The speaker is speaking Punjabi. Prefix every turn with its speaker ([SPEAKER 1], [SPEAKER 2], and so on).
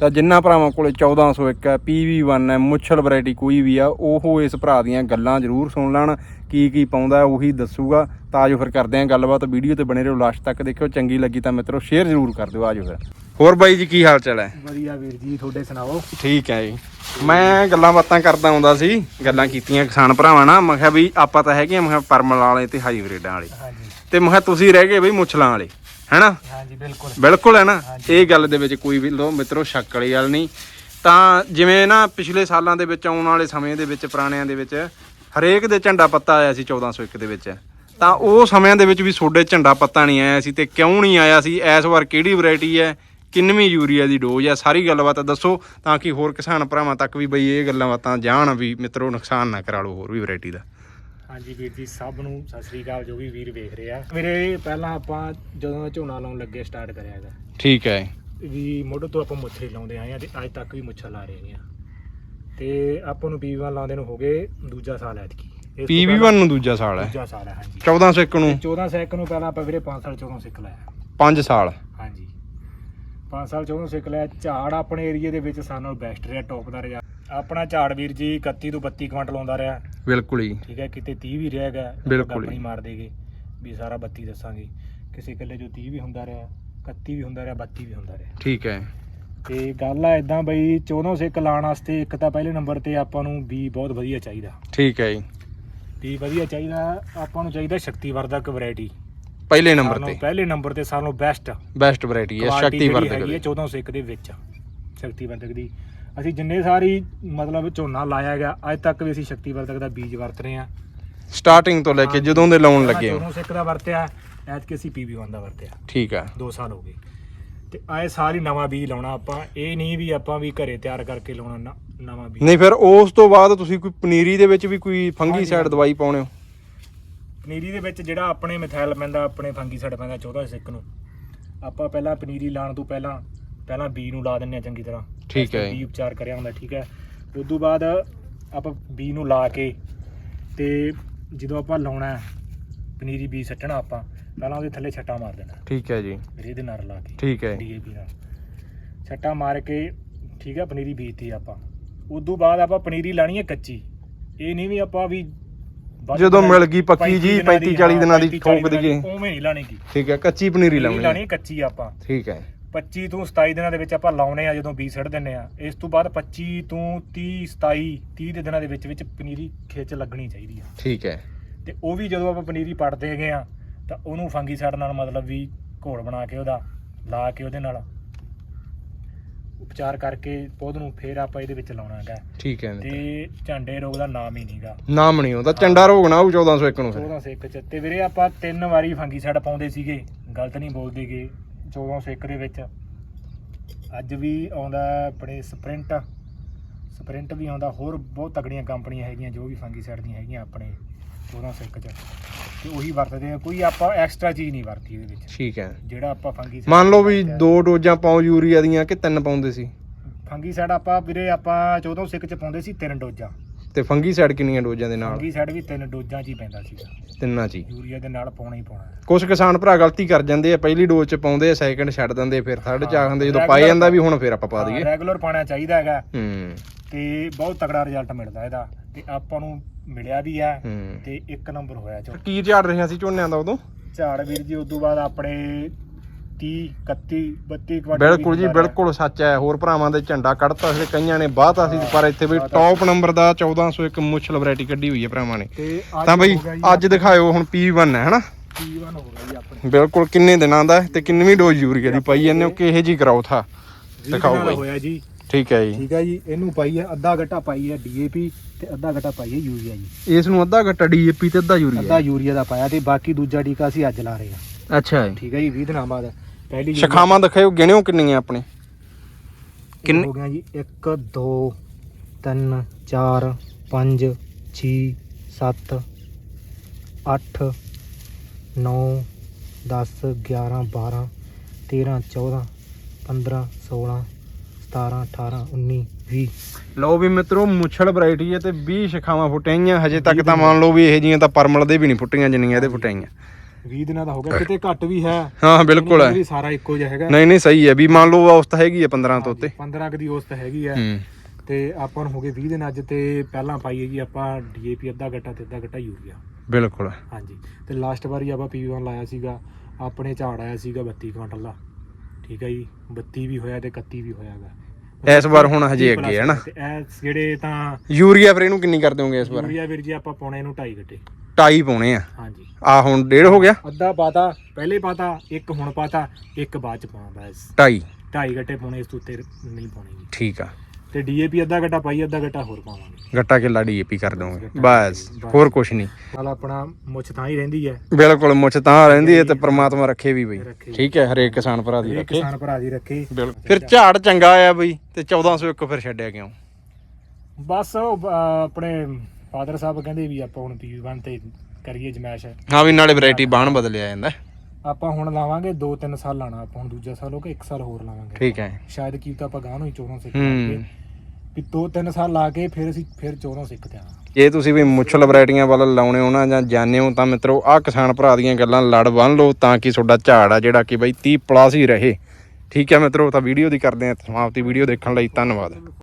[SPEAKER 1] ਤਾਂ ਜਿੰਨਾ ਭਰਾਵਾਂ ਕੋਲੇ 1401 ਹੈ PV1 ਹੈ ਮੁੱਛਲ ਵੈਰਾਈਟੀ ਕੋਈ ਵੀ ਆ ਉਹ ਇਸ ਭਰਾ ਦੀਆਂ ਗੱਲਾਂ ਜ਼ਰੂਰ ਸੁਣ ਲੈਣ ਕੀ ਕੀ ਪਾਉਂਦਾ ਉਹੀ ਦੱਸੂਗਾ ਤਾਂ ਜੋ ਫਿਰ ਕਰਦੇ ਆ ਗੱਲਬਾਤ ਵੀਡੀਓ ਤੇ ਬਣੇ ਰਹੋ ਲਾਸਟ ਤੱਕ ਦੇਖਿਓ ਚੰਗੀ ਲੱਗੀ ਤਾਂ ਮਿੱਤਰੋ ਸ਼ੇਅਰ ਜ਼ਰੂਰ ਕਰ ਦਿਓ ਆਜੋ ਫਿਰ ਹੋਰ ਬਾਈ ਜੀ ਕੀ ਹਾਲ ਚਾਲ ਹੈ
[SPEAKER 2] ਵਧੀਆ ਵੀਰ ਜੀ ਤੁਹਾਡੇ ਸੁਣਾਓ ਠੀਕ ਹੈ ਜੀ ਮੈਂ ਗੱਲਾਂ ਬਾਤਾਂ ਕਰਦਾ ਆਉਂਦਾ ਸੀ ਗੱਲਾਂ ਕੀਤੀਆਂ ਕਿਸਾਨ ਭਰਾਵਾਂ ਨਾਲ ਮੈਂ ਕਿਹਾ ਵੀ ਆਪਾਂ ਤਾਂ ਹੈਗੇ ਆ ਮੈਂ ਪਰਮਲ ਵਾਲੇ ਤੇ ਹਾਈਬ੍ਰਿਡਾਂ ਵਾਲੇ ਤੇ ਮੈਂ ਕਿਹਾ ਤੁਸੀਂ ਰਹਿ ਗਏ ਬਈ ਮੁੱਛਲਾਂ ਵਾਲੇ ਹੈਨਾ ਹਾਂਜੀ ਬਿਲਕੁਲ ਬਿਲਕੁਲ ਹੈ ਨਾ ਇਹ ਗੱਲ ਦੇ ਵਿੱਚ ਕੋਈ ਵੀ ਲੋ ਮਿੱਤਰੋ ਸ਼ੱਕ ਵਾਲੀ ਗੱਲ ਨਹੀਂ ਤਾਂ ਜਿਵੇਂ ਨਾ ਪਿਛਲੇ ਸਾਲਾਂ ਦੇ ਵਿੱਚ ਆਉਣ ਵਾਲੇ ਸਮੇਂ ਦੇ ਵਿੱਚ ਪੁਰਾਣਿਆਂ ਦੇ ਵਿੱਚ ਹਰੇਕ ਦੇ ਝੰਡਾ ਪੱਤਾ ਆਇਆ ਸੀ 1401 ਦੇ ਵਿੱਚ ਤਾਂ ਉਹ ਸਮਿਆਂ ਦੇ ਵਿੱਚ ਵੀ ਸੋਡੇ ਝੰਡਾ ਪੱਤਾ ਨਹੀਂ ਆਇਆ ਸੀ ਤੇ ਕਿਉਂ ਨਹੀਂ ਆਇਆ ਸੀ ਇਸ ਵਾਰ ਕਿਹੜੀ ਵੈਰਾਈਟੀ ਹੈ ਕਿੰਨਵੀਂ ਯੂਰੀਆ ਦੀ ਡੋਜ਼ ਹੈ ਸਾਰੀ ਗੱਲਬਾਤ ਦੱਸੋ ਤਾਂ ਕਿ ਹੋਰ ਕਿਸਾਨ ਭਰਾਵਾਂ ਤੱਕ ਵੀ ਬਈ ਇਹ ਗੱਲਾਂ ਬਾਤਾਂ ਜਾਣ ਵੀ ਮਿੱਤਰੋ ਨੁਕਸਾਨ ਨਾ ਕਰਾ ਲਓ ਹੋਰ ਵੀ ਵੈਰਾਈਟੀ ਦਾ ਹਾਂਜੀ ਵੀਰ ਜੀ ਸਭ ਨੂੰ ਸਤਿ ਸ੍ਰੀ ਅਕਾਲ ਜੋ ਵੀ ਵੀਰ ਵੇਖ ਰਿਹਾ ਮੇਰੇ ਪਹਿਲਾਂ ਆਪਾਂ ਜਦੋਂ ਝੋਨਾ ਲਾਉਣ ਲੱਗੇ ਸਟਾਰਟ ਕਰਿਆ ਹੈਗਾ ਠੀਕ ਹੈ ਵੀ ਮੋਢੇ ਤੋਂ ਆਪਾਂ ਮੁੱਛੇ ਲਾਉਂਦੇ ਆਏ ਆ ਤੇ ਅੱਜ ਤੱਕ ਵੀ ਮੁੱਛਾਂ ਲਾ ਰਹੇ ਹਾਂ ਤੇ ਆਪਾਂ ਨੂੰ ਬੀਵਾਂ ਲਾਉਂਦੇ ਨੂੰ ਹੋ ਗਏ ਦੂਜਾ ਸਾਲ
[SPEAKER 1] ਐਤਕੀ PV1 ਨੂੰ ਦੂਜਾ ਸਾਲ ਹੈ ਦੂਜਾ ਸਾਲ ਹੈ ਹਾਂਜੀ 14 ਸਿੱਕ ਨੂੰ
[SPEAKER 2] 14 ਸਿੱਕ ਨੂੰ ਪਹਿਲਾਂ ਆਪਾਂ ਵੀਰੇ 5 ਸਾਲ ਚੋਂ ਸਿੱਕ ਲਾਇਆ
[SPEAKER 1] 5 ਸਾਲ ਹਾਂਜੀ
[SPEAKER 2] 5 ਸਾਲ ਚੋਂ ਸਿੱਕ ਲਾਇਆ ਝਾੜ ਆਪਣੇ ਏਰੀਆ ਦੇ ਵਿੱਚ ਸਾਨੂੰ ਬੈਸਟ ਰਿਹਾ ਟੌਪ ਦਾ ਰਿਹਾ ਆਪਣਾ ਝਾੜ ਵੀਰ ਜੀ 31 ਤੋਂ 32 ਕੁਇੰਟਲ ਆਉਂਦਾ ਰਿਹਾ ਬਿਲਕੁਲ ਜੀ ਠੀਕ ਹੈ ਕਿਤੇ 30 ਵੀ ਰਹਿ ਗਿਆ ਬਿਲਕੁਲ ਆਪਣੀ ਮਾਰ ਦੇਗੇ ਵੀ ਸਾਰਾ 32 ਦੱਸਾਂਗੇ ਕਿਸੇ ਕੱਲੇ ਜੋ 30 ਵੀ ਹੁੰਦਾ ਰਿਹਾ 31 ਵੀ ਹੁੰਦਾ ਰਿਹਾ 32 ਵੀ ਹੁੰਦਾ ਰਿਹਾ ਠੀਕ ਹੈ ਤੇ ਗੱਲ ਆ ਇਦਾਂ ਬਈ ਚੋਨੋਂ ਸਿੱਕ ਲਾਣ ਵਾਸਤੇ ਇੱਕ ਤਾਂ ਪਹਿਲੇ ਨੰਬਰ ਤੇ ਆਪਾਂ ਨੂੰ ਵੀ ਬਹੁਤ ਵਧੀਆ ਚਾਹੀਦਾ ਠੀਕ ਹੈ ਜੀ ਵੀ ਵਧੀਆ ਚਾਹੀਦਾ ਆਪਾਂ ਨੂੰ ਚਾਹੀਦਾ ਸ਼ਕਤੀ ਵਰਧਕ ਵੈਰਾਈਟੀ
[SPEAKER 1] ਪਹਿਲੇ ਨੰਬਰ ਤੇ
[SPEAKER 2] ਪਹਿਲੇ ਨੰਬਰ ਤੇ ਸਾਨੂੰ ਬੈਸਟ
[SPEAKER 1] ਬੈਸਟ ਵੈਰਾਈਟੀ
[SPEAKER 2] ਹੈ ਸ਼ਕਤੀ ਦੀ ਹੈ ਇੱਕ ਦੇ ਵਿੱਚ ਸ਼ਕਤੀ ਦੀ ਅਸੀਂ ਜਿੰਨੇ ਸਾਰੀ ਮਤਲਬ ਝੋਨਾ ਲਾਇਆ ਗਿਆ ਅੱਜ ਤੱਕ ਵੀ ਅਸੀਂ ਸ਼ਕਤੀ ਵਰਤਕ ਦਾ ਬੀਜ ਵਰਤ ਰਹੇ ਆ
[SPEAKER 1] ਸਟਾਰਟਿੰਗ ਤੋਂ ਲੈ ਕੇ ਜਦੋਂ ਦੇ ਲਾਉਣ ਲੱਗੇ
[SPEAKER 2] ਹੋ ਸਿੱਕ ਦਾ ਵਰਤਿਆ ਐਤ ਕੇ ਅਸੀਂ ਪੀਬੀ ਦਾ ਵਰਤਿਆ ਠੀਕ ਆ 2 ਸਾਲ ਹੋ ਗਏ ਤੇ ਆਏ ਸਾਰੀ ਨਵਾਂ ਬੀਜ ਲਾਉਣਾ ਆਪਾਂ ਇਹ ਨਹੀਂ ਵੀ ਆਪਾਂ ਵੀ ਘਰੇ ਤਿਆਰ ਕਰਕੇ ਲਾਉਣਾ ਨਾ- ਨਵਾਂ
[SPEAKER 1] ਬੀਜ ਨਹੀਂ ਫਿਰ ਉਸ ਤੋਂ ਬਾਅਦ ਤੁਸੀਂ ਕੋਈ ਪਨੀਰੀ ਦੇ ਵਿੱਚ ਵੀ ਕੋਈ ਫੰਗੀ ਸਾਈਡ ਦਵਾਈ ਪਾਉਣੇ ਹੋ
[SPEAKER 2] ਪਨੀਰੀ ਦੇ ਵਿੱਚ ਜਿਹੜਾ ਆਪਣੇ ਮਿਥਾਈਲ ਪੈਂਦਾ ਆਪਣੇ ਫੰਗੀ ਸਾਈਡ ਪੈਂਦਾ 14 ਸਿੱਕ ਨੂੰ ਆਪਾਂ ਪਹਿਲਾਂ ਪਨੀਰੀ ਲਾਣ ਤੋਂ ਪਹਿਲਾਂ ਪਹਿਲਾਂ ਬੀ ਨੂੰ ਲਾ ਦਿੰਨੇ ਆ ਚੰਗੀ ਤਰ੍ਹਾਂ ਠੀਕ ਹੈ ਬੀ ਉਪਚਾਰ ਕਰਿਆ ਹੁੰਦਾ ਠੀਕ ਹੈ ਉਸ ਤੋਂ ਬਾਅਦ ਆਪਾਂ ਬੀ ਨੂੰ ਲਾ ਕੇ ਤੇ ਜਦੋਂ ਆਪਾਂ ਲਾਉਣਾ ਪਨੀਰੀ ਬੀ ਸੱਟਣਾ ਆਪਾਂ ਪਹਿਲਾਂ ਉਹਦੇ ਥੱਲੇ ਛੱਟਾ ਮਾਰ ਦੇਣਾ ਠੀਕ ਹੈ ਜੀ ਰੇਹ ਦੇ ਨਾਲ ਲਾ ਕੇ
[SPEAKER 1] ਠੀਕ ਹੈ ਡੀਏਪੀ ਨਾਲ
[SPEAKER 2] ਛੱਟਾ ਮਾਰ ਕੇ ਠੀਕ ਹੈ ਪਨੀਰੀ ਬੀਜਤੀ ਆਪਾਂ ਉਸ ਤੋਂ ਬਾਅਦ ਆਪਾਂ ਪਨੀਰੀ ਲਾਣੀ ਹੈ ਕੱਚੀ ਇਹ ਨਹੀਂ ਵੀ ਆਪਾਂ ਵੀ
[SPEAKER 1] ਜਦੋਂ ਮਿਲ ਗਈ ਪੱਕੀ ਜੀ 35 40 ਦਿਨਾਂ ਦੀ ਠੋਕ ਦਈਏ ਉਵੇਂ ਨਹੀਂ ਲਾਣੀ ਕੀ ਠੀਕ ਹੈ ਕੱਚੀ ਪਨੀਰੀ ਲਾਉਣੀ ਲਾਣੀ ਕੱਚੀ ਆਪਾਂ ਠੀਕ ਹੈ
[SPEAKER 2] 25 ਤੋਂ 27 ਦਿਨਾਂ ਦੇ ਵਿੱਚ ਆਪਾਂ ਲਾਉਨੇ ਆ ਜਦੋਂ ਬੀਜ ਸੜ ਦਿੰਨੇ ਆ ਇਸ ਤੋਂ ਬਾਅਦ 25 ਤੋਂ 30 27 30 ਦੇ ਦਿਨਾਂ ਦੇ ਵਿੱਚ ਵਿੱਚ ਪਨੀਰੀ ਖੇਚ ਲੱਗਣੀ ਚਾਹੀਦੀ ਆ ਠੀਕ ਹੈ ਤੇ ਉਹ ਵੀ ਜਦੋਂ ਆਪਾਂ ਪਨੀਰੀ ਪੜਦੇ ਹੈਗੇ ਆ ਤਾਂ ਉਹਨੂੰ ਫੰਗੀ ਸੜ ਨਾਲ ਮਤਲਬ ਵੀ ਘੋਲ ਬਣਾ ਕੇ ਉਹਦਾ ਲਾ ਕੇ ਉਹਦੇ ਨਾਲ ਉਪਚਾਰ ਕਰਕੇ ਪੌਦ ਨੂੰ ਫੇਰ ਆਪਾਂ ਇਹਦੇ ਵਿੱਚ ਲਾਉਣਾ ਹੈਗਾ ਠੀਕ ਹੈ ਤੇ ਝੰਡੇ ਰੋਗ ਦਾ ਨਾਮ ਹੀ ਨਹੀਂਗਾ
[SPEAKER 1] ਨਾਮ ਨਹੀਂ ਹੁੰਦਾ ਝੰਡਾ ਰੋਗ ਨਾ ਉਹ 1401
[SPEAKER 2] ਨੂੰ 1401 ਚ ਤੇ ਵੀਰੇ ਆਪਾਂ ਤਿੰਨ ਵਾਰੀ ਫੰਗੀ ਸੜ ਪਾਉਂਦੇ ਸੀਗੇ ਗਲਤ ਨਹੀਂ ਬੋਲਦੇਗੇ 1401 ਦੇ ਵਿੱਚ ਅੱਜ ਵੀ ਆਉਂਦਾ ਆਪਣੇ ਸਪ੍ਰਿੰਟ ਸਪ੍ਰਿੰਟ ਵੀ ਆਉਂਦਾ ਹੋਰ ਬਹੁਤ ਤਗੜੀਆਂ ਕੰਪਨੀਆਂ ਹੈਗੀਆਂ ਜੋ ਵੀ ਫੰਗੀ ਸਾਈਡ ਦੀਆਂ ਹੈਗੀਆਂ ਆਪਣੇ 1401 ਚ ਤੇ ਉਹੀ ਵਰਤਦੇ ਆ ਕੋਈ ਆਪਾਂ ਐਕਸਟਰਾ ਚੀਜ਼ ਨਹੀਂ ਵਰਤੀ ਇਹਦੇ
[SPEAKER 1] ਵਿੱਚ ਠੀਕ ਹੈ ਜਿਹੜਾ ਆਪਾਂ ਸਾਈਡ ਮੰਨ ਲਓ ਵੀ ਦੋ ਡੋਜ਼ਾਂ ਪਾਉ ਯੂਰੀਆ ਦੀਆਂ ਕਿ ਤਿੰਨ ਪਾਉਂਦੇ ਸੀ
[SPEAKER 2] ਫੰਗੀ ਸਾਈਡ ਆਪਾਂ ਵੀਰੇ ਆਪਾਂ 1401 ਚ ਪਾਉਂਦੇ ਸੀ ਤਿੰਨ ਡੋਜ਼ਾਂ
[SPEAKER 1] ਤੇ ਫੰਗੀਸਾਈਡ ਕਿੰਨੀਆਂ ਡੋਜ਼ਾਂ ਦੇ ਨਾਲ ਫੰਗੀ
[SPEAKER 2] ਸਾਈਡ ਵੀ ਤਿੰਨ ਡੋਜ਼ਾਂ 'ਚ ਹੀ ਪੈਂਦਾ ਸੀਗਾ ਤਿੰਨਾਂ 'ਚ ਯੂਰੀਆ ਦੇ ਨਾਲ ਪਾਉਣਾ ਹੀ ਪਾਉਣਾ
[SPEAKER 1] ਕੁਝ ਕਿਸਾਨ ਭਰਾ ਗਲਤੀ ਕਰ ਜਾਂਦੇ ਆ ਪਹਿਲੀ ਡੋਜ਼ ਚ ਪਾਉਂਦੇ ਆ ਸੈਕੰਡ ਛੱਡ ਦਿੰਦੇ ਫਿਰ ਥਰਡ ਚ ਆ ਜਾਂਦੇ ਜਦੋਂ ਪਾਏ ਜਾਂਦਾ ਵੀ ਹੁਣ ਫਿਰ ਆਪਾਂ ਪਾ ਦਈਏ
[SPEAKER 2] ਰੈਗੂਲਰ ਪਾਣਾ ਚਾਹੀਦਾ ਹੈਗਾ ਹੂੰ ਤੇ ਬਹੁਤ ਤਕੜਾ ਰਿਜ਼ਲਟ ਮਿਲਦਾ ਇਹਦਾ ਤੇ ਆਪਾਂ ਨੂੰ ਮਿਲਿਆ ਵੀ ਆ ਤੇ ਇੱਕ ਨੰਬਰ ਹੋਇਆ
[SPEAKER 1] ਚੋ ਕੀ ਝਾੜ ਰਹੀਆਂ ਸੀ ਝੋਨਿਆਂ ਦਾ ਉਦੋਂ
[SPEAKER 2] ਝਾੜ ਵੀਰ ਜੀ ਉਸ ਤੋਂ ਬਾਅਦ ਆਪਣੇ 31 32
[SPEAKER 1] ਬਿਲਕੁਲ ਜੀ ਬਿਲਕੁਲ ਸੱਚ ਹੈ ਹੋਰ ਭਰਾਵਾਂ ਦੇ ਝੰਡਾ ਕੱਢਤਾ ਸੀ ਕਈਆਂ ਨੇ ਬਾਹਤਾ ਸੀ ਪਰ ਇੱਥੇ ਵੀ ਟੌਪ ਨੰਬਰ ਦਾ 1401 ਮੁਛਲ ਵੈਰਾਈਟੀ ਕੱਢੀ ਹੋਈ ਹੈ ਭਰਾਵਾਂ ਨੇ ਤਾਂ ਬਈ ਅੱਜ ਦਿਖਾਇਓ ਹੁਣ P1 ਹੈ ਹਨਾ
[SPEAKER 2] P1 ਹੋ ਗਿਆ
[SPEAKER 1] ਆਪਣੇ ਬਿਲਕੁਲ ਕਿੰਨੇ ਦਿਨਾਂ ਦਾ ਤੇ ਕਿੰਨਵੀਂ ਡੋਜ਼ ਯੂਰੀਆ ਦੀ ਪਾਈ ਇਹਨੇ ਹੋ ਕਿਹੇ ਜੀ ਗਰੋਥ ਆ ਦਿਖਾਓ ਬਈ ਹੋਇਆ ਜੀ ਠੀਕ ਹੈ
[SPEAKER 2] ਜੀ ਠੀਕ ਹੈ ਜੀ ਇਹਨੂੰ ਪਾਈ ਹੈ ਅੱਧਾ ਘਟਾ ਪਾਈ ਹੈ ਡੀਏਪੀ ਤੇ ਅੱਧਾ ਘਟਾ ਪਾਈ ਹੈ ਯੂਰੀਆ
[SPEAKER 1] ਜੀ ਇਸ ਨੂੰ ਅੱਧਾ ਘਟਾ ਡੀਏਪੀ ਤੇ ਅੱਧਾ ਯੂਰੀਆ ਅੱਧਾ
[SPEAKER 2] ਯੂਰੀਆ ਦਾ ਪਾਇਆ ਤੇ ਬਾਕੀ ਦੂਜਾ ਟੀਕਾ ਅਸੀਂ ਅੱਜ ਲਾ ਰਹੇ ਆ ਅੱਛਾ ਠੀਕ ਹੈ ਜੀ 20 ਦਿਨਾਂ ਬਾਅਦ
[SPEAKER 1] ਪਹਿਲੀ ਸ਼ਖਾਵਾਂ ਦਿਖਾਇਓ ਗਿਣਿਓ ਕਿੰਨੀਆਂ ਆਪਣੇ
[SPEAKER 2] ਕਿੰਨੇ ਹੋ ਗਿਆ ਜੀ 1 2 3 4 5 6 7 8 9 10 11 12 13 14 15 16 17 18 19 20
[SPEAKER 1] ਲੋ ਵੀ ਮਿੱਤਰੋ ਮੁਛਲ ਵੈਰਾਈਟੀ ਹੈ ਤੇ 20 ਸ਼ਖਾਵਾਂ ਫੁੱਟੀਆਂ ਹਜੇ ਤੱਕ ਤਾਂ ਮੰਨ ਲਓ ਵੀ ਇਹ ਜੀਆਂ ਤਾਂ ਪਰਮਲ ਦੇ ਵੀ ਨਹੀਂ ਫੁੱਟੀਆਂ ਜਿੰਨੀਆਂ ਇਹਦੇ ਫੁੱਟਾਈਆਂ
[SPEAKER 2] 20 ਦਿਨਾਂ ਦਾ ਹੋ ਗਿਆ ਕਿਤੇ ਘੱਟ ਵੀ ਹੈ
[SPEAKER 1] ਹਾਂ ਬਿਲਕੁਲ ਹੈ
[SPEAKER 2] ਸਾਰਾ ਇੱਕੋ ਜਿਹਾ ਹੈਗਾ
[SPEAKER 1] ਨਹੀਂ ਨਹੀਂ ਸਹੀ ਹੈ ਵੀ ਮੰਨ ਲਓ ਔਸਤ ਹੈਗੀ ਹੈ 15 ਤੋਂ ਉੱਤੇ
[SPEAKER 2] 15 ਦੀ ਔਸਤ ਹੈਗੀ ਹੈ ਤੇ ਆਪਾਂ ਨੂੰ ਹੋ ਗਏ 20 ਦਿਨ ਅੱਜ ਤੇ ਪਹਿਲਾਂ ਪਾਈ ਹੈਗੀ ਆਪਾਂ ਡੀਏਪੀ ਅੱਧਾ ਘੱਟਾ ਤੇ ਅੱਧਾ ਘੱਟਾ ਯੂਰੀਆ ਬਿਲਕੁਲ ਹਾਂਜੀ ਤੇ ਲਾਸਟ ਵਾਰੀ ਆਪਾਂ ਪੀ1 ਲਾਇਆ ਸੀਗਾ ਆਪਣੇ ਝਾੜ ਆਇਆ ਸੀਗਾ 32 ਕੁਇੰਟਲ ਦਾ ਠੀਕ ਹੈ ਜੀ 32 ਵੀ ਹੋਇਆ ਤੇ 31 ਵੀ
[SPEAKER 1] ਹੋਇਆਗਾ ਇਸ ਵਾਰ ਹੁਣ ਹਜੇ ਅੱਗੇ ਹੈ ਨਾ
[SPEAKER 2] ਜਿਹੜੇ ਤਾਂ ਯੂਰੀਆ ਫਿਰ ਇਹਨੂੰ ਕਿੰਨੀ ਕਰ ਦੇਵੋਗੇ ਇਸ ਵਾਰ ਯੂਰੀਆ ਵੀਰ ਜੀ ਆਪਾਂ ਪਾਉਣੇ ਨੂੰ 2.5 ਘੱਟੇ
[SPEAKER 1] ਟਾਈ ਪਾਉਣੇ ਆ ਹਾਂਜੀ ਆ ਹੁਣ ਡੇਢ ਹੋ ਗਿਆ
[SPEAKER 2] ਅੱਧਾ ਪਾਤਾ ਪਹਿਲੇ ਪਾਤਾ ਇੱਕ ਹੁਣ ਪਾਤਾ ਇੱਕ ਬਾਅਦ ਚ ਪਾਉਣਾ ਬਸ ਟਾਈ ਟਾਈ ਘੱਟੇ ਪਾਉਣੇ ਇਸ ਤੋਂ ਉੱਤੇ ਨਹੀਂ ਪਾਉਣੇ ਠੀਕ ਆ ਤੇ ਡੀਏਪੀ ਅੱਧਾ ਘੱਟਾ ਪਾਈ ਅੱਧਾ ਘੱਟਾ ਹੋਰ ਪਾਵਾਂਗੇ
[SPEAKER 1] ਗੱਟਾ ਕਿਲਾ ਡੀਏਪੀ ਕਰ ਦੋਗੇ ਬਸ ਹੋਰ ਕੁਛ ਨਹੀਂ
[SPEAKER 2] ਨਾਲ ਆਪਣਾ ਮੁੱਛ ਤਾਂ ਹੀ ਰਹਿੰਦੀ ਹੈ
[SPEAKER 1] ਬਿਲਕੁਲ ਮੁੱਛ ਤਾਂ ਰਹਿੰਦੀ ਹੈ ਤੇ ਪ੍ਰਮਾਤਮਾ ਰੱਖੇ ਵੀ ਬਈ ਠੀਕ ਹੈ ਹਰੇਕ ਕਿਸਾਨ ਭਰਾ ਦੀ ਰੱਖੇ
[SPEAKER 2] ਕਿਸਾਨ ਭਰਾ ਦੀ ਰੱਖੇ
[SPEAKER 1] ਬਿਲਕੁਲ ਫਿਰ ਝਾੜ ਚੰਗਾ ਆ ਬਈ ਤੇ 1401 ਫਿਰ ਛੱਡਿਆ ਕਿਉਂ
[SPEAKER 2] ਬਸ ਆਪਣੇ ਫਾਦਰ ਸਾਹਿਬ ਕਹਿੰਦੇ ਵੀ ਆਪਾਂ ਹੁਣ ਬਣ ਤੇ ਕਰੀਏ ਜਮੈਸ਼
[SPEAKER 1] ਹਾਂ ਵੀ ਨਾਲੇ ਵੈਰਾਈਟੀ ਬਾਣ ਬਦਲਿਆ ਜਾਂਦਾ
[SPEAKER 2] ਆਪਾਂ ਹੁਣ ਲਾਵਾਂਗੇ 2-3 ਸਾਲ ਲਾਣਾ ਆਪਾਂ ਹੁਣ ਦੂਜਾ ਸਾਲ ਹੋ ਕੇ 1 ਸਾਲ ਹੋਰ ਲਾਵਾਂਗੇ ਠੀਕ ਹੈ ਸ਼ਾਇਦ ਕੀ ਤਾਂ ਆਪਾਂ ਗਾਂ ਨੂੰ ਹੀ ਚੋਰੋਂ ਸਿੱਖ ਲਾਂਗੇ ਵੀ 2-3 ਸਾਲ ਲਾ ਕੇ ਫਿਰ ਅਸੀਂ ਫਿਰ ਚੋਰੋਂ ਸਿੱਖਦੇ ਹਾਂ
[SPEAKER 1] ਜੇ ਤੁਸੀਂ ਵੀ ਮੁੱਛਲ ਵੈਰਾਈਟੀਆਂ ਵੱਲ ਲਾਉਣੇ ਹੋ ਨਾ ਜਾਂ ਜਾਣੇ ਹੋ ਤਾਂ ਮਿੱਤਰੋ ਆਹ ਕਿਸਾਨ ਭਰਾ ਦੀਆਂ ਗੱਲਾਂ ਲੜ ਬੰਨ ਲਓ ਤਾਂ ਕਿ ਤੁਹਾਡਾ ਝਾੜ ਆ ਜਿਹੜਾ ਕਿ ਬਈ 30 ਪਲੱਸ ਹੀ ਰਹੇ ਠੀਕ ਹੈ ਮਿੱਤਰੋ ਤਾਂ ਵੀਡੀਓ ਦੀ ਕਰਦੇ ਹਾਂ ਸਮਾਪਤੀ ਵੀਡੀਓ ਦੇਖਣ ਲਈ ਧੰਨਵਾਦ